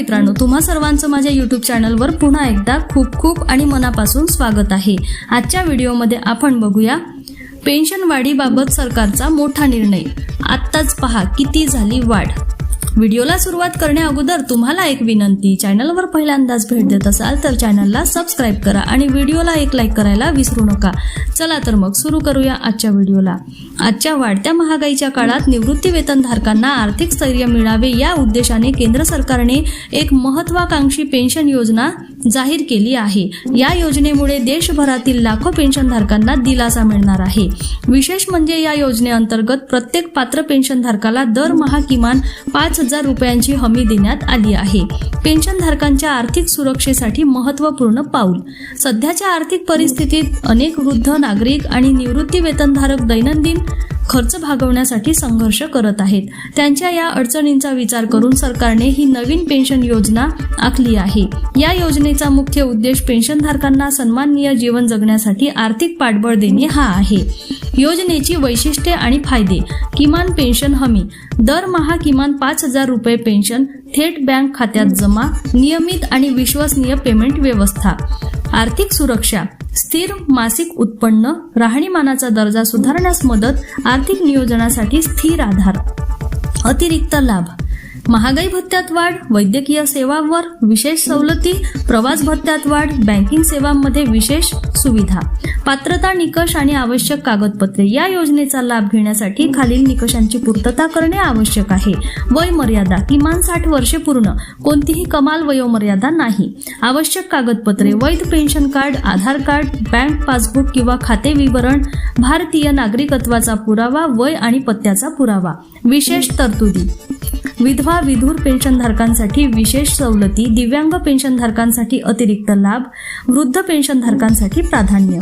मित्रांनो तुम्हा सर्वांचं माझ्या यूट्यूब चॅनलवर पुन्हा एकदा खूप खूप आणि मनापासून स्वागत आहे. आजच्या व्हिडिओमध्ये आपण बघूया पेन्शन वाढीबाबत सरकारचा मोठा निर्णय. आत्ताच पहा किती झाली वाढ? व्हिडिओला सुरुवात करण्या अगोदर तुम्हाला एक विनंती. चॅनलवर पहिल्यांदाच भेट देत असाल तर चॅनलला सबस्क्राईब करा आणि व्हिडिओला एक लाईक करायला विसरू नका. चला तर मग सुरू करूया आजच्या व्हिडिओला. आजच्या वाढत्या महागाईच्या काळात निवृत्ती वेतनधारकांना आर्थिक स्थैर्य मिळावे या उद्देशाने केंद्र सरकारने एक महत्वाकांक्षी पेन्शन योजना जाहीर केली आहे. या योजनेमुळे देशभरातील लाखो पेन्शनधारकांना दिलासा मिळणार आहे. विशेष म्हणजे या योजनेअंतर्गत प्रत्येक पात्र पेन्शनधारकाला दरमहा किमान पाच हजार रुपयांची हमी देण्यात आली आहे. पेन्शनधारकांच्या आर्थिक सुरक्षेसाठी महत्त्वपूर्ण पाऊल. सध्याच्या आर्थिक परिस्थितीत अनेक वृद्ध नागरिक आणि निवृत्ती वेतनधारक दैनंदिन खर्च भागवण्यासाठी संघर्ष करत आहेत. त्यांच्या या अडचणींचा विचार करून सरकारने ही नवीन पेन्शन योजना आखली आहे. या योजनेचा मुख्य उद्देश पेन्शनधारकांना सन्माननीय जीवन जगण्यासाठी आर्थिक पाठबळ देणे हा आहे. योजनेची वैशिष्ट्ये आणि फायदे. किमान पेन्शन हमी. दरमहा किमान पाच हजार रुपये पेन्शन थेट बँक खात्यात जमा नियमित आणि विश्वसनीय पेमेंट व्यवस्था. आर्थिक सुरक्षा स्थिर मासिक उत्पन्न राहणीमानाचा दर्जा सुधारण्यास मदत आर्थिक नियोजनासाठी स्थिर आधार. अतिरिक्त लाभ. महागाई भत्त्यात वाढ वैद्यकीय सेवांवर विशेष सवलती प्रवास भत्त्यात वाढ बँकिंग सेवांमध्ये विशेष सुविधा. पात्रता निकष आणि आवश्यक कागदपत्रे या योजनेचा लाभ घेण्यासाठी खालील निकषांची पूर्तता करणे आवश्यक आहे. वय मर्यादा किमान साठ वर्षे पूर्ण. कोणतीही कमाल वयोमर्यादा नाही. आवश्यक कागदपत्रे वैध pension card Aadhaar card bank passbook किंवा खाते विवरण भारतीय नागरिकत्वाचा पुरावा वय आणि पत्त्याचा पुरावा. विशेष तरतुदी. विधवा विधूर पेन्शनधारकांसाठी विशेष सवलती दिव्यांग पेन्शनधारकांसाठी अतिरिक्त लाभ वृद्ध पेन्शनधारकांसाठी प्राधान्य.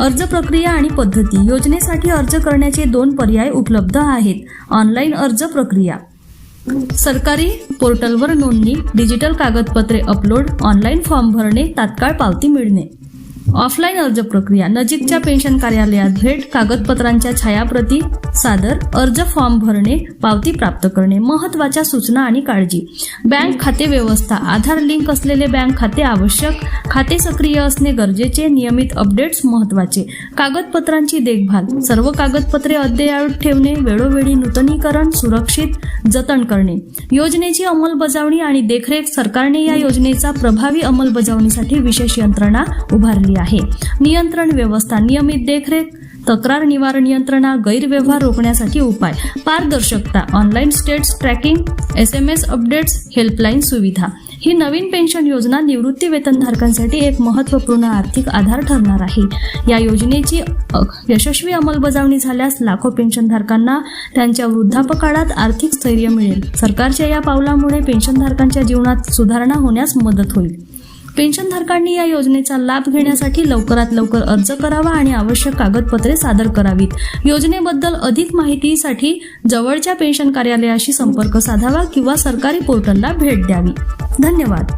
अर्ज प्रक्रिया आणि पद्धती. योजनेसाठी अर्ज करण्याचे दोन पर्याय उपलब्ध आहेत. ऑनलाईन अर्ज प्रक्रिया. सरकारी पोर्टलवर नोंदणी डिजिटल कागदपत्रे अपलोड ऑनलाईन फॉर्म भरणे तात्काळ पावती मिळणे. ऑफलाईन अर्ज प्रक्रिया. नजीकच्या पेन्शन कार्यालयात भेट कागदपत्रांच्या छायाप्रती सादर अर्ज फॉर्म भरणे पावती प्राप्त करणे महत्त्वाच्या सूचना आणि काळजी. बँक खाते व्यवस्था. आधार लिंक असलेले बँक खाते आवश्यक. खाते सक्रिय असणे गरजेचे. नियमित अपडेट्स महत्त्वाचे कागदपत्रांची देखभाल. सर्व कागदपत्रे अद्ययावत ठेवणे वेळोवेळी नूतनीकरण सुरक्षित जतन करणे. योजनेची अंमलबजावणी आणि देखरेख सरकारने या योजनेचा प्रभावी अंमलबजावणीसाठी विशेष यंत्रणा उभारली आहे. नियंत्रण व्यवस्था नियमित देखरेख तक्रार निवारण यंत्रणा गैरव्यवहार रोखण्यासाठी उपाय पारदर्शकता online status tracking S M S updates helpline सुविधा. ही नवीन पेन्शन योजना निवृत्ती वेतनधारकांसाठी एक महत्त्वपूर्ण आर्थिक आधार ठरणार आहे. या योजनेची यशस्वी अंमलबजावणी झाल्यास लाखो पेन्शनधारकांना त्यांच्या वृद्धापकाळात आर्थिक स्थैर्य मिळेल. सरकारच्या या पावलामुळे पेन्शनधारकांच्या जीवनात सुधारणा होण्यास मदत होईल. पेन्शनधारकांनी या योजनेचा लाभ घेण्यासाठी लवकरात लवकर अर्ज करावा आणि आवश्यक कागदपत्रे सादर करावीत. योजनेबद्दल अधिक माहितीसाठी जवळच्या पेन्शन कार्यालयाशी संपर्क साधावा किंवा सरकारी पोर्टलला भेट द्यावी. धन्यवाद.